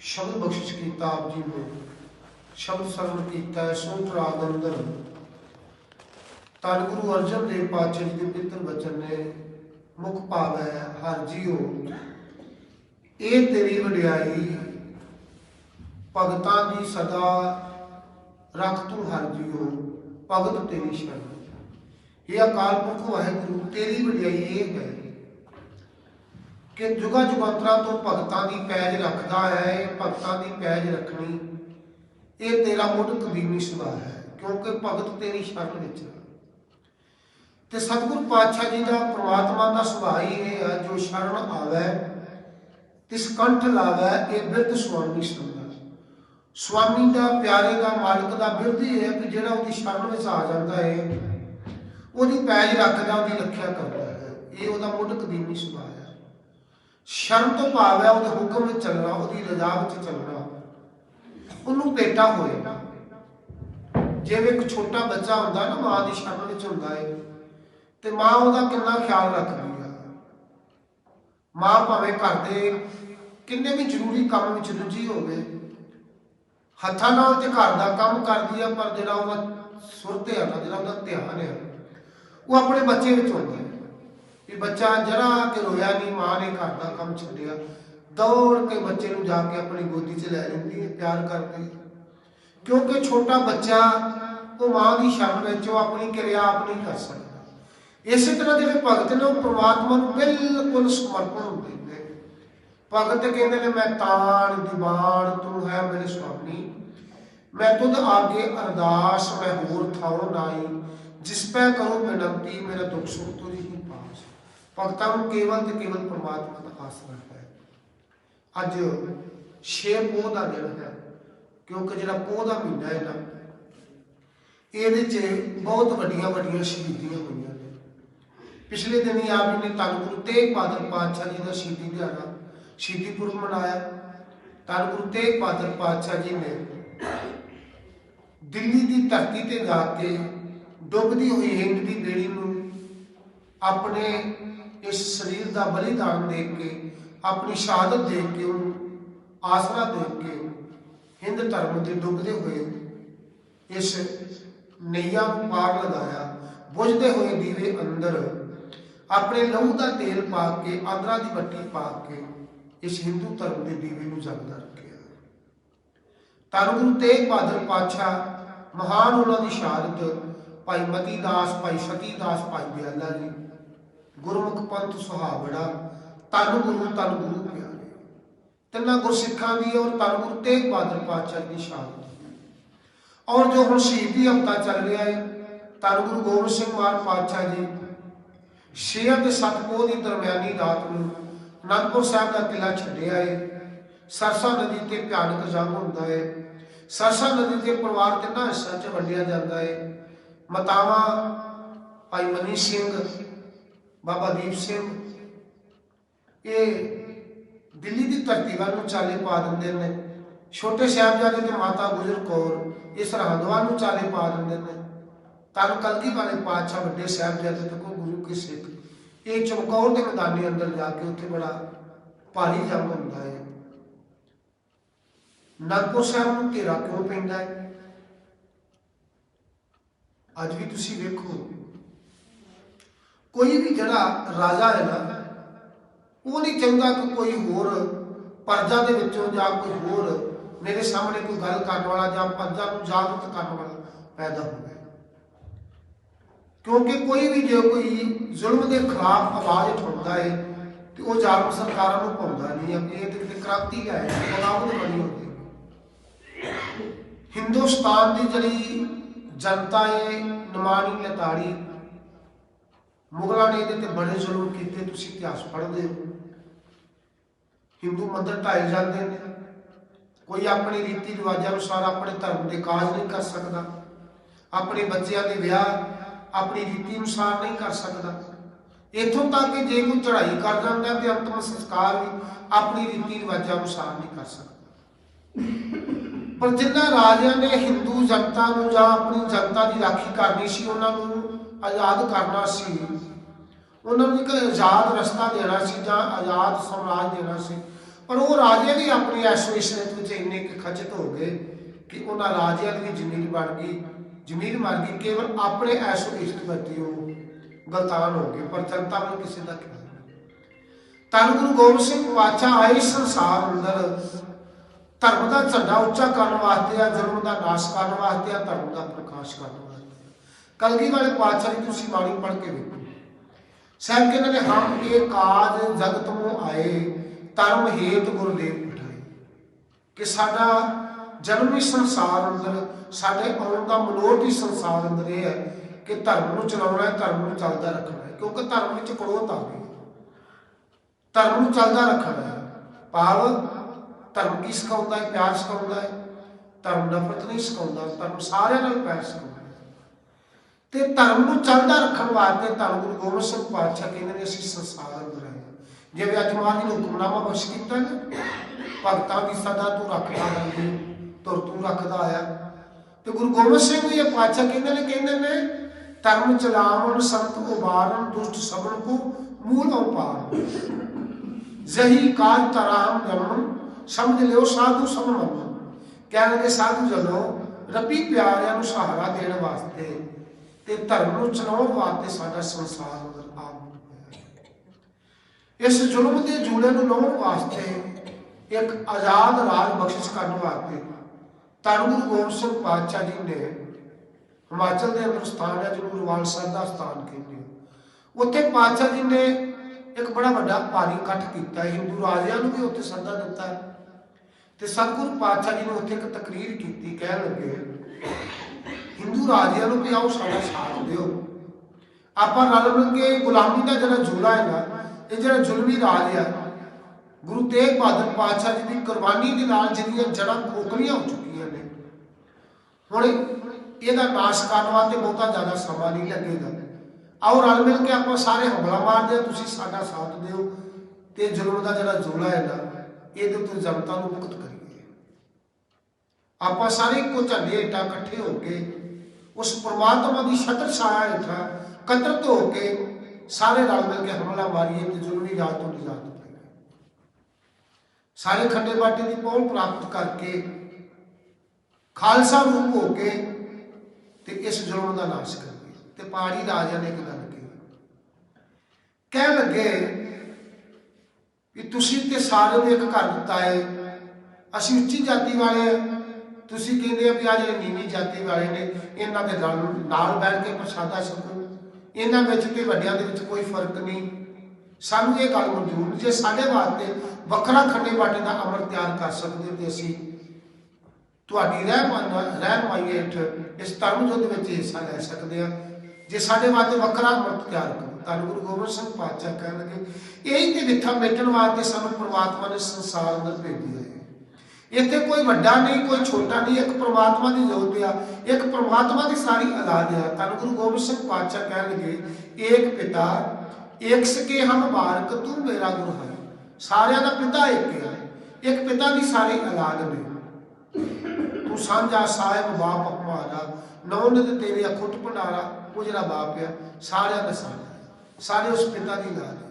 ਸ਼ਬਦ ਬਖਸ਼ਿਸ਼ ਕੀਤਾ ਆਪ ਜੀ ਨੇ, ਸ਼ਬਦ ਸਰਵਣ ਕੀਤਾ ਹੈ ਸੋਤ ਰਾਗ ਅੰਦਰ। ਧੰਨ ਗੁਰੂ ਅਰਜਨ ਦੇਵ ਪਾਤਸ਼ਾਹ ਜੀ ਦੇ ਪਿੱਤਰ ਬਚਨ ਨੇ, ਮੁੱਖ ਭਾਵ ਹਰ ਜੀਓ। ਇਹ ਤੇਰੀ ਵਡਿਆਈ, ਭਗਤਾਂ ਦੀ ਸਦਾ ਰੱਖ ਤੂੰ ਹਰ ਜੀਓ, ਭਗਤ ਤੇਰੀ ਸ਼ਰਨ। ਇਹ ਅਕਾਲ ਪੁਰਖ ਵਾਹਿਗੁਰੂ, ਤੇਰੀ ਵਡਿਆਈ ਇਹ ਹੈ ਕਿ ਜੁਗਾ ਜੁਗਾਂਤਰਾਂ ਤੋਂ ਭਗਤਾਂ ਦੀ ਪੈਜ ਰੱਖਦਾ ਹੈ, ਇਹ ਭਗਤਾਂ ਦੀ ਪੈਜ ਰੱਖਣੀ, ਇਹ ਤੇਰਾ ਮੁੱਢ ਕਦੀਮੀ ਸੁਭਾਅ ਹੈ, ਕਿਉਂਕਿ ਭਗਤ ਤੇਰੀ ਸ਼ਰਨ ਵਿੱਚ ਹੈ। ਤੇ ਸਤਿਗੁਰ ਪਾਤਸ਼ਾਹ ਜੀ ਦਾ ਪ੍ਰਮਾਤਮਾ ਦਾ ਸੁਭਾਅ ਹੀ ਇਹ ਹੈ, ਜੋ ਸ਼ਰਨ ਆਵੇ, ਤਿਸ ਕੰਠ ਲਾਵੇ, ਇਹ ਬਿਰਧ ਸੁਆਮੀ ਸੰਦਾ ਸੁਆਮੀ ਦਾ, ਪਿਆਰੇ ਦਾ, ਮਾਲਕ ਦਾ ਬਿਰਧ ਇਹ ਹੈ ਕਿ ਜਿਹੜਾ ਉਹਦੀ ਸ਼ਰਨ ਵਿੱਚ ਆ ਜਾਂਦਾ ਹੈ, ਉਹਦੀ ਪੈਜ ਰੱਖਦਾ ਉਹਦੀ ਰੱਖਿਆ ਕਰਦਾ ਹੈ, ਇਹ ਉਹਦਾ ਮੁੱਢ ਕਦੀਮੀ ਸੁਭਾਅ ਹੈ। ਸ਼ਰਨ ਤੋਂ ਭਾਵ ਹੈ, ਉਹਦੇ ਹੁਕਮ ਵਿੱਚ ਚੱਲਣਾ, ਉਹਦੀ ਰਜ਼ਾ ਵਿੱਚ ਚੱਲਣਾ। ਉਹਨੂੰ ਪੇਟਾ ਹੋਏਗਾ। ਜਿਵੇਂ ਇੱਕ ਛੋਟਾ ਬੱਚਾ ਹੁੰਦਾ ਨਾ, ਮਾਂ ਦੀ ਸ਼ਰਮ ਵਿੱਚ ਹੁੰਦਾ ਹੈ ਤੇ ਮਾਂ ਉਹਦਾ ਕਿੰਨਾ ਖਿਆਲ ਰੱਖਦੀ ਆ। ਮਾਂ ਭਾਵੇਂ ਘਰ ਦੇ ਕਿੰਨੇ ਵੀ ਜ਼ਰੂਰੀ ਕੰਮ ਵਿੱਚ ਰੁੱਝੀ ਹੋਵੇ, ਹੱਥਾਂ ਨਾਲ ਤੇ ਘਰ ਦਾ ਕੰਮ ਕਰਦੀ ਆ, ਪਰ ਜਿਹੜਾ ਉਹਦਾ ਸੁਰਤ ਹੈ ਨਾ ਜਿਹੜਾ ਉਹਦਾ ਧਿਆਨ ਹੈ ਉਹ ਆਪਣੇ ਬੱਚੇ ਵਿੱਚ ਹੁੰਦਾ ਹੈ ਵੀ ਬੱਚਾ ਜਰਾ ਕਿ ਰੋਇਆ ਨਹੀਂ ਮਾਂ ਨੇ ਘਰ ਦਾ ਕੰਮ ਛੱਡਿਆ, ਦੌੜ ਕੇ ਬੱਚੇ ਨੂੰ ਜਾ ਕੇ ਆਪਣੀ ਗੋਦੀ 'ਚ ਲੈ ਲੈਂਦੀ ਹੈ, ਪਿਆਰ ਕਰਦੀ ਹੈ। ਕਿਉਂਕਿ ਛੋਟਾ ਬੱਚਾ, ਉਹ ਮਾਂ ਦੀ ਸ਼ਰਨ ਵਿੱਚ ਉਹ ਆਪਣੀ ਕਿਰਿਆ ਆਪ ਨਹੀਂ ਕਰ ਸਕਦਾ। ਇਸੇ ਤਰ੍ਹਾਂ ਜਿਹੜੇ ਭਗਤ ਨੇ, ਉਹ ਪ੍ਰਮਾਤਮਾ ਨੂੰ ਬਿਲਕੁਲ ਸਮਰਪਣ ਹੁੰਦੇ ਨੇ। ਭਗਤ ਕਹਿੰਦੇ ਨੇ, ਮੈਂ ਤਾਣ ਦੀਵਾਨ ਤੂੰ ਹੈ ਮੇਰੇ ਸੁਆਮੀ। ਮੈਂ ਤੁਧ ਆਗੇ ਅਰਦਾਸ, ਮੈਂ ਹੋਰ ਥਾਉ ਨਾਈ ਜਿਸ ਪੈ ਕਰੋ ਬੇਨਤੀ, ਮੇਰਾ ਦੁੱਖ ਸੁਖ ਤੁਝ ਹੀ ਪਾਸ। ਭਗਤਾਂ ਨੂੰ ਕੇਵਲ ਤੇ ਕੇਵਲ ਪ੍ਰਮਾਤਮਾ ਦਾ ਆਸਰਾ ਹੈ। ਅੱਜ ਛੇ ਪੋਹ ਦਾ ਦਿਨ ਹੈ, ਕਿਉਂਕਿ ਜਿਹੜਾ ਪੋਹ ਦਾ ਮਹੀਨਾ ਹੈ ਨਾ, ਇਹਦੇ 'ਚ ਬਹੁਤ ਵੱਡੀਆਂ ਵੱਡੀਆਂ ਸ਼ਹੀਦੀਆਂ ਹੋਈਆਂ ਨੇ। ਪਿਛਲੇ ਦਿਨ ਆਪ ਜੀ ਨੇ ਧੰਨ ਗੁਰੂ ਤੇਗ ਬਹਾਦਰ ਪਾਤਸ਼ਾਹ ਜੀ ਦਾ ਸ਼ਹੀਦੀ ਦਿਹਾੜਾ, ਸ਼ਹੀਦੀ ਪੁਰਬ ਮਨਾਇਆ। ਧੰਨ ਗੁਰੂ ਤੇਗ ਬਹਾਦਰ ਪਾਤਸ਼ਾਹ ਜੀ ਨੇ ਦਿੱਲੀ ਦੀ ਧਰਤੀ ਤੇ ਜਾ ਕੇ ਡੁੱਬਦੀ ਹੋਈ ਹਿੰਦ ਦੀ ਬੇੜੀ ਨੂੰ ਆਪਣੇ ਇਸ ਸਰੀਰ ਦਾ ਬਲੀਦਾਨ ਦੇ ਕੇ, ਆਪਣੀ ਸ਼ਹਾਦਤ ਦੇ ਕੇ, ਉਹਨੂੰ ਆਸਰਾ ਦੇ ਕੇ ਹਿੰਦ ਧਰਮ ਦੇ ਡੁੱਬਦੇ ਹੋਏ ਇਸ ਨਈਆ ਨੂੰ ਪਾਰ ਲਗਾਇਆ। ਬੁਝਦੇ ਹੋਏ ਦੀਵੇ ਅੰਦਰ ਆਪਣੇ ਲਹੂ ਦਾ ਤੇਲ ਪਾ ਕੇ, ਆਦਰਾ ਦੀ ਬੱਤੀ ਪਾ ਕੇ ਇਸ ਹਿੰਦੂ ਧਰਮ ਦੇ ਦੀਵੇ ਨੂੰ ਜਗਦਾ ਰੱਖਿਆ। ਧੰਨ ਤੇਗ ਬਹਾਦਰ ਪਾਤਸ਼ਾਹ ਮਹਾਨ ਉਹਨਾਂ ਦੀ ਸ਼ਹਾਦਤ, ਭਾਈ ਮਤੀ ਦਾਸ ਭਾਈ ਸਤੀ ਦਾਸ ਭਾਈ ਬਿਆਲਾ ਜੀ ਗੁਰਮੁਖ ਪੰਥ ਸੁਹਾਵੜਾ ਧੰਨ ਗੁਰੂ ਧੰਨ ਗੁਰੂ ਪਿਆਰੇ। ਤਿੰਨਾਂ ਗੁਰਸਿੱਖਾਂ ਦੀ ਔਰ ਧੰਨ ਗੁਰੂ ਤੇਗ ਬਹਾਦਰ ਪਾਤਸ਼ਾਹ ਦੀ ਸ਼ਹਾਦਤ ਔਰ ਜੋ ਹੁਣ ਸ਼ਹੀਦੀ ਹਫਤਾ ਚੱਲ ਰਿਹਾ ਹੈ ਧੰਨ ਗੁਰੂ ਗੋਬਿੰਦ ਸਿੰਘ ਮਹਾਰਾਜ ਪਾਤਸ਼ਾਹ ਜੀ ਛੇ ਅਤੇ ਸੱਤ ਦੀ ਦਰਮਿਆਨੀ ਰਾਤ ਨੂੰ ਅਨੰਦਪੁਰ ਸਾਹਿਬ ਦਾ ਕਿਲਾ ਛੱਡਿਆ ਹੈ ਸਰਸਾ ਨਦੀ ਤੇ ਭਿਆਨਕ ਜੰਗ ਹੁੰਦਾ ਹੈ ਸਰਸਾ ਨਦੀ ਤੇ ਪਰਿਵਾਰ ਤਿੰਨਾਂ ਹਿੱਸਿਆਂ 'ਚ ਵੰਡਿਆ ਜਾਂਦਾ ਹੈ ਮਤਾਵਾ ਭਾਈ ਮਨੀ ਸਿੰਘ ਬਾਬਾ ਦੀਪ ਸਿੰਘ। ਇਹ ਦਿੱਲੀ ਦੀ ਧਰਤੀ ਵੱਲ ਨੂੰ ਚਾਲੇ ਪਾ ਦਿੰਦੇ ਨੇ। ਛੋਟੇ ਸਾਹਿਬਜ਼ਾਦੇ ਤੇ ਮਾਤਾ ਗੁਜਰ ਕੌਰ ਇਹ ਸਰਹੰਦ ਵੱਲ ਨੂੰ ਚਾਲੇ ਪਾ ਦਿੰਦੇ ਨੇ। ਤਨ ਕਲਗੀ ਵਾਲੇ ਪਾਤਸ਼ਾਹ ਵੱਡੇ ਸਾਹਿਬਜ਼ਾਦੇ ਤੇ ਕੋ ਗੁਰੂ ਕੇ ਸਿੱਖ। ਇਹ ਚਮਕੌਰ ਦੇ ਮੈਦਾਨੇ ਅੰਦਰ ਜਾ ਕੇ ਉੱਥੇ ਬੜਾ ਭਾਰੀ ਜੰਗ ਹੁੰਦਾ ਹੈ। ਨਗਪੁਰ ਸਾਹਿਬ ਨੂੰ ਘੇਰਾ ਕਿਉਂ ਪੈਂਦਾ ਹੈ? ਅੱਜ ਵੀ ਤੁਸੀਂ ਵੇਖੋ। ਕੋਈ ਵੀ ਜਿਹੜਾ ਰਾਜਾ ਹੈ ਨਾ ਉਹ ਨਹੀਂ ਚਾਹੁੰਦਾ ਕਿ ਕੋਈ ਹੋਰ ਪਰਜਾ ਦੇ ਵਿੱਚੋਂ ਜਾਂ ਕੋਈ ਹੋਰ ਮੇਰੇ ਸਾਹਮਣੇ ਕੋਈ ਗੱਲ ਕਰਨ ਵਾਲਾ ਜਾਂ ਪਰਜਾ ਨੂੰ ਜਾਗਰੂਕ ਕਰਨ ਵਾਲਾ ਪੈਦਾ ਹੋਵੇ ਕਿਉਂਕਿ ਕੋਈ ਵੀ ਜੇ ਕੋਈ ਜ਼ੁਲਮ ਦੇ ਖਿਲਾਫ ਆਵਾਜ਼ ਉਠਾਉਂਦਾ ਹੈ ਤੇ ਉਹ ਜਾਗਰੂਕ ਸਰਕਾਰਾਂ ਨੂੰ ਪਾਉਂਦਾ ਨਹੀਂ ਅੱਗੇ ਇਹ ਤੇ ਕ੍ਰਾਂਤੀ ਹੈ ਬਗਾਵਤ ਬਣੀ ਹੁੰਦੀ ਹਿੰਦੁਸਤਾਨ ਦੀ ਜਿਹੜੀ ਜਨਤਾ ਹੈ ਨਮਾਨੀ ਲਤਾੜੀ ਮੁਗਲਾਂ ਨੇ ਇਹਦੇ ਤੇ ਬੜੇ ਜ਼ੁਲਮ ਕੀਤੇ, ਤੁਸੀਂ ਇਤਿਹਾਸ ਪੜ੍ਹਦੇ ਹੋ। ਹਿੰਦੂ ਮੰਦਰ ਢਾਏ ਜਾਂਦੇ ਨੇ। ਕੋਈ ਆਪਣੀ ਰੀਤੀ ਰਿਵਾਜਾਂ ਅਨੁਸਾਰ ਆਪਣੇ ਧਰਮ ਦੇ ਕਾਜ ਨਹੀਂ ਕਰ ਸਕਦਾ। ਆਪਣੇ ਬੱਚਿਆਂ ਦੇ ਵਿਆਹ ਆਪਣੀ ਰੀਤੀ ਅਨੁਸਾਰ ਨਹੀਂ ਕਰ ਸਕਦਾ। ਇਥੋਂ ਤੱਕ ਕਿ ਜੇ ਕੋਈ ਚੜ੍ਹਾਈ ਕਰ ਜਾਂਦਾ ਤੇ ਅੰਤਮ ਸੰਸਕਾਰ ਵੀ ਆਪਣੀ ਰੀਤੀ ਰਿਵਾਜਾਂ ਅਨੁਸਾਰ ਨਹੀਂ ਕਰ ਸਕਦਾ। ਪਰ ਜਿਨ੍ਹਾਂ ਰਾਜਿਆਂ ਨੇ ਹਿੰਦੂ ਜਨਤਾ ਨੂੰ ਜਾਂ ਆਪਣੀ ਜਨਤਾ ਦੀ ਰਾਖੀ ਕਰਨੀ ਸੀ, ਉਹਨਾਂ ਨੂੰ ਆਜ਼ਾਦ ਕਰਨਾ ਸੀ। ਉਹਨਾਂ ਨੂੰ ਇੱਕ ਆਜ਼ਾਦ ਰਸਤਾ ਦੇਣਾ ਸੀ ਜਾਂ ਆਜ਼ਾਦ ਸਮਰਾਜ ਦੇਣਾ ਸੀ। ਪਰ ਉਹ ਰਾਜੇ ਵੀ ਆਪਣੀ ਐਸੋਸੀਏਸ਼ਨ ਇੰਨੇ ਕਿ ਖਚਤ ਹੋ ਗਏ ਕਿ ਉਹਨਾਂ ਰਾਜਿਆਂ ਦੀ ਵੀ ਜ਼ਮੀਨ ਬਣ ਗਈ। ਜ਼ਮੀਨ ਬਣ ਗਈ, ਕੇਵਲ ਆਪਣੇ ਐਸ਼ੋ ਪ੍ਰਤੀ ਉਹ ਗਲਤਾਨ ਹੋ ਗਏ। ਪਰ ਜਨਤਾ ਨੂੰ ਕਿਸੇ ਦਾ ਕੀ ਨਹੀਂ। ਧੰਨ ਗੁਰੂ ਗੋਬਿੰਦ ਸਿੰਘ ਪਾਤਸ਼ਾਹ ਆਏ ਸੰਸਾਰ ਅੰਦਰ। ਧਰਮ ਦਾ ਝੰਡਾ ਉੱਚਾ ਕਰਨ ਵਾਸਤੇ ਆ ਜ਼ੁਲਮ ਦਾ ਨਾਸ਼ ਕਰਨ ਵਾਸਤੇ ਆ ਧਰਮ ਦਾ ਪ੍ਰਕਾਸ਼ ਕਰਨ ਕਲਗੀ ਵਾਲੇ ਪਾਤਸ਼ਾਹ ਦੀ ਤੁਸੀਂ ਬਾਣੀ ਪੜ੍ਹ ਕੇ ਵੇਖੋ। ਸਾਹਿਬ ਕਹਿੰਦੇ ਨੇ, ਹਮ ਇਹ ਕਾਜ ਜਗਤ ਨੂੰ ਆਏ, ਧਰਮ ਹੇਤ ਗੁਰਦੇਵ ਪਠਾਏ ਕਿ ਸਾਡਾ ਜਨਮ ਹੀ ਸੰਸਾਰ ਅੰਦਰ, ਸਾਡੇ ਆਉਣ ਦਾ ਮਨੋਰਥ ਹੀ ਸੰਸਾਰ ਅੰਦਰ ਇਹ ਹੈ ਕਿ ਧਰਮ ਨੂੰ ਚਲਾਉਣਾ ਹੈ, ਧਰਮ ਨੂੰ ਚੱਲਦਾ ਰੱਖਣਾ ਹੈ। ਕਿਉਂਕਿ ਧਰਮ ਵਿੱਚ ਕੜੋਤ ਆ ਗਈ। ਧਰਮ ਨੂੰ ਚੱਲਦਾ ਰੱਖਣਾ ਹੈ। ਭਾਵ ਧਰਮ ਕੀ ਸਿਖਾਉਂਦਾ ਹੈ? ਪਿਆਰ ਸਿਖਾਉਂਦਾ ਹੈ। ਧਰਮ ਨਫ਼ਰਤ ਨਹੀਂ ਸਿਖਾਉਂਦਾ, ਧਰਮ ਸਾਰਿਆਂ ਨਾਲ ਪਿਆਰ ਸਿਖਾਉਂਦਾ ਤੇ ਧਰਮ ਨੂੰ ਚੱਲਦਾ ਰੱਖਣ ਵਾਸਤੇ ਧੰਨ ਗੁਰੂ ਗੋਬਿੰਦ ਸਿੰਘ ਪਾਤਸ਼ਾਹ ਕਹਿੰਦੇ ਨੇ ਅਸੀਂ ਸੰਸਾਰ ਅੰਦਰ ਆਏ ਜਿਵੇਂ ਅੱਜ ਮਹਾਰਾਜ ਨੇ ਹੁਕਮਨਾਮਾ ਬਖਸ਼ ਕੀਤਾ ਨੇ, ਭਗਤਾਂ ਦੀ ਸਦਾ ਤੂੰ ਰੱਖਦਾ ਰਹਿੰਦੀ, ਤੁਰ ਤੂੰ ਰੱਖਦਾ ਆਇਆ ਤੇ ਗੁਰੂ ਗੋਬਿੰਦ ਸਿੰਘ ਜੀ ਇਹ ਪਾਤਸ਼ਾਹ ਕਹਿੰਦੇ ਨੇ ਕਹਿੰਦੇ ਨੇ, ਧਰਮ ਚਲਾਵਣ, ਸੰਤ ਉਬਾਰਨ ਦੁਸ਼ਟ ਸਭਨ ਕੋ ਮੂਲ ਉਪਾਰ। ਜ਼ਹੀ ਕਾਜ ਤਰਾਮ ਜਮਨ ਸਮਝ ਲਿਓ ਸਾਧੂ ਸਭ ਮੰਨੋ। ਕਹਿਣ ਸਾਧੂ ਜਨੋ ਰੱਬੀ ਪਿਆਰਿਆਂ ਨੂੰ ਸਹਾਰਾ ਦੇਣ ਵਾਸਤੇ। ਤੇ ਧਰਮ ਨੂੰ ਚਲਾਉਣ ਵਾਸਤੇ ਸਾਡਾ ਸੰਸਾਰ ਅੰਦਰ ਆਪ ਇਸ ਜ਼ੁਲਮ ਦੇ ਜੂੜੇ ਨੂੰ ਲਾਉਣ ਵਾਸਤੇ ਇੱਕ ਆਜ਼ਾਦ ਰਾਜ ਬਖਸ਼ਿਸ਼ ਕਰਨ ਵਾਸਤੇ ਧੰਨ ਗੁਰੂ ਗੋਬਿੰਦ ਸਿੰਘ ਪਾਤਸ਼ਾਹ ਜੀ ਨੇ ਹਿਮਾਚਲ ਦੇ ਅੰਦਰ ਸਥਾਨ ਹੈ, ਜਿਹਨੂੰ ਰਵਾਲ ਸਾਹਿਬ ਦਾ ਸਥਾਨ ਕਹਿੰਦੇ ਉੱਥੇ ਪਾਤਸ਼ਾਹ ਜੀ ਨੇ ਇੱਕ ਬੜਾ ਵੱਡਾ ਭਾਰੀ ਇਕੱਠ ਕੀਤਾ। ਹਿੰਦੂ ਰਾਜਿਆਂ ਨੂੰ ਵੀ ਉੱਥੇ ਸੱਦਾ ਦਿੱਤਾ। ਤੇ ਸਤਿਗੁਰੂ ਪਾਤਸ਼ਾਹ ਜੀ ਨੇ ਉੱਥੇ ਇੱਕ ਤਕਰੀਰ ਕੀਤੀ, ਕਹਿਣ ਲੱਗੇ ਹਿੰਦੂ ਰਾਜਿਆਂ ਨੂੰ ਵੀ ਆਓ ਸਾਡਾ ਸਾਥ ਦਿਓ। ਆਪਾਂ ਰਲ ਮਿਲ ਕੇ ਗੁਲਾਮੀ ਦਾ ਜਿਹੜਾ ਝੂਲਾ ਹੈ ਇਹ ਜਿਹੜਾ ਜ਼ੁਲਮੀ ਰਾਜ ਆ ਗੁਰੂ ਤੇਗ ਬਹਾਦਰ ਪਾਤਸ਼ਾਹ ਜੀ ਦੀ ਕੁਰਬਾਨੀ ਦੇ ਨਾਲ ਜਿਹੜੀਆਂ ਜੜਾਂ ਖੋਖਲੀਆਂ ਹੋ ਚੁੱਕੀਆਂ ਨੇ। ਹੁਣ ਇਹਦਾ ਨਾਸ਼ ਕਰਨ ਵਾਸਤੇ ਬਹੁਤਾ ਜ਼ਿਆਦਾ ਸਮਾਂ ਨਹੀਂ ਲੱਗੇਗਾ। ਆਓ ਰਲ ਮਿਲ ਕੇ ਆਪਾਂ ਸਾਰੇ ਹਮਲਾ ਮਾਰਦੇ ਹਾਂ ਤੁਸੀਂ ਸਾਡਾ ਸਾਥ ਦਿਓ ਤੇ ਜ਼ੁਲਮ ਦਾ ਜਿਹੜਾ ਝੂਲਾ ਹੈ ਨਾ ਇਹਦੇ ਉੱਤੇ ਜਨਤਾ ਨੂੰ ਮੁਕਤ ਕਰੀਏ। ਆਪਾਂ ਸਾਰੇ ਇੱਕੋ ਝੰਡੇ ਹੇਠਾਂ ਇਕੱਠੇ ਹੋ ਕੇ ਉਸ ਪ੍ਰਮਾਤਮਾ ਦੀ ਛਤਰ ਛਾਇਆ ਹੇਠਾਂ ਇਕੱਤਰਤ ਹੋ ਕੇ ਸਾਰੇ ਰਲ ਮਿਲ ਕੇ ਹਮਲਾ ਮਾਰੀਏ ਤੇ ਜ਼ੁਲਮੀ ਰਾਜ ਤੋਂ ਨਿਜਾਤ ਪਾਈਏ ਸਾਰੇ ਖੰਡੇ ਬਾਟੇ ਦੀ ਪਹੁੰਚ ਪ੍ਰਾਪਤ ਕਰਕੇ ਖਾਲਸਾ ਰੂਪ ਹੋ ਕੇ ਤੇ ਇਸ ਜ਼ੁਲਮ ਦਾ ਨਾਸ਼ ਕਰੀਏ ਤੇ ਪਹਾੜੀ ਰਾਜਿਆਂ ਨੇ ਇੱਕ ਗੱਲ ਕਹੀ। ਕਹਿਣ ਲੱਗੇ ਕਿ ਤੁਸੀਂ ਤੇ ਸਾਰਿਆਂ ਨੂੰ ਇੱਕ ਘਰ ਦਿੱਤਾ ਹੈ, ਅਸੀਂ ਉੱਚੀ ਜਾਤੀ ਵਾਲੇ ਹਾਂ। ਤੁਸੀਂ ਕਹਿੰਦੇ ਆ ਵੀ ਆ ਜਿਹੜੇ ਨੀਵੀਂ ਜਾਤੀ ਵਾਲੇ ਨੇ, ਇਹਨਾਂ ਦੇ ਨਾਲ ਨਾਲ ਬੈਠ ਕੇ ਪ੍ਰਸ਼ਾਦਾ ਛਕੋ ਇਹਨਾਂ ਵਿੱਚ ਤੇ ਵੱਡਿਆਂ ਦੇ ਵਿੱਚ ਕੋਈ ਫ਼ਰਕ ਨਹੀਂ। ਸਾਨੂੰ ਇਹ ਗੱਲ ਮਨਜ਼ੂਰ ਜੇ ਸਾਡੇ ਵਾਸਤੇ ਵੱਖਰਾ ਖੰਡੇ ਬਾਟੇ ਦਾ ਅਮਰ ਤਿਆਰ ਕਰ ਸਕਦੇ ਤੇ ਅਸੀਂ ਤੁਹਾਡੀ ਰਹਿਮਾਨ ਰਹਿਮਾਈ ਹੇਠ ਇਸ ਧਰਮ ਯੁੱਧ ਵਿੱਚ ਹਿੱਸਾ ਲੈ ਸਕਦੇ ਹਾਂ। ਜੇ ਸਾਡੇ ਵਾਸਤੇ ਵੱਖਰਾ ਅਮਰ ਤਿਆਰ ਕਰੋ ਤਾਂ ਗੁਰੂ ਗੋਬਿੰਦ ਸਿੰਘ ਪਾਤਸ਼ਾਹ ਕਹਿਣਗੇ, ਇਹੀ ਤੇ ਵਿਥਾ ਮੇਟਣ ਵਾਸਤੇ ਸਾਨੂੰ ਪ੍ਰਮਾਤਮਾ ਨੇ ਸੰਸਾਰ ਅੰਦਰ ਭੇਜਿਆ ਹੈ। ਇੱਥੇ ਕੋਈ ਵੱਡਾ ਨਹੀਂ, ਕੋਈ ਛੋਟਾ ਨਹੀਂ, ਇੱਕ ਪ੍ਰਮਾਤਮਾ ਦੀ ਜੋਤ ਆ। ਇੱਕ ਪ੍ਰਮਾਤਮਾ ਦੀ ਸਾਰੀ ਔਲਾਦ ਆ। ਤਾਂ ਗੁਰੂ ਗੋਬਿੰਦ ਸਿੰਘ ਪਾਤਸ਼ਾਹ ਕਹਿਣਗੇ, ਏਕ ਪਿਤਾ, ਏਕ ਸਕੇ ਹਮ ਬਾਰਕ ਤੂੰ ਮੇਰਾ ਗੁਰੂ ਹੈ। ਸਾਰਿਆਂ ਦਾ ਪਿਤਾ ਇੱਕ ਹੈ ਇੱਕ ਪਿਤਾ ਦੀ ਸਾਰੀ ਔਲਾਦ ਨੇ। ਤੂੰ ਸਾਂਝਾ ਸਾਹਿਬ, ਬਾਪ ਨੌ ਨੌਨਦ ਤੇਰੇ ਅਖੁੱਟ ਭੰਡਾਰਾ ਉਹ ਜਿਹੜਾ ਬਾਪ ਆ। ਸਾਰਿਆਂ ਦਾ ਸਾਂਝਾ ਸਾਰੇ ਉਸ ਪਿਤਾ ਦੀ ਔਲਾਦ ਹੈ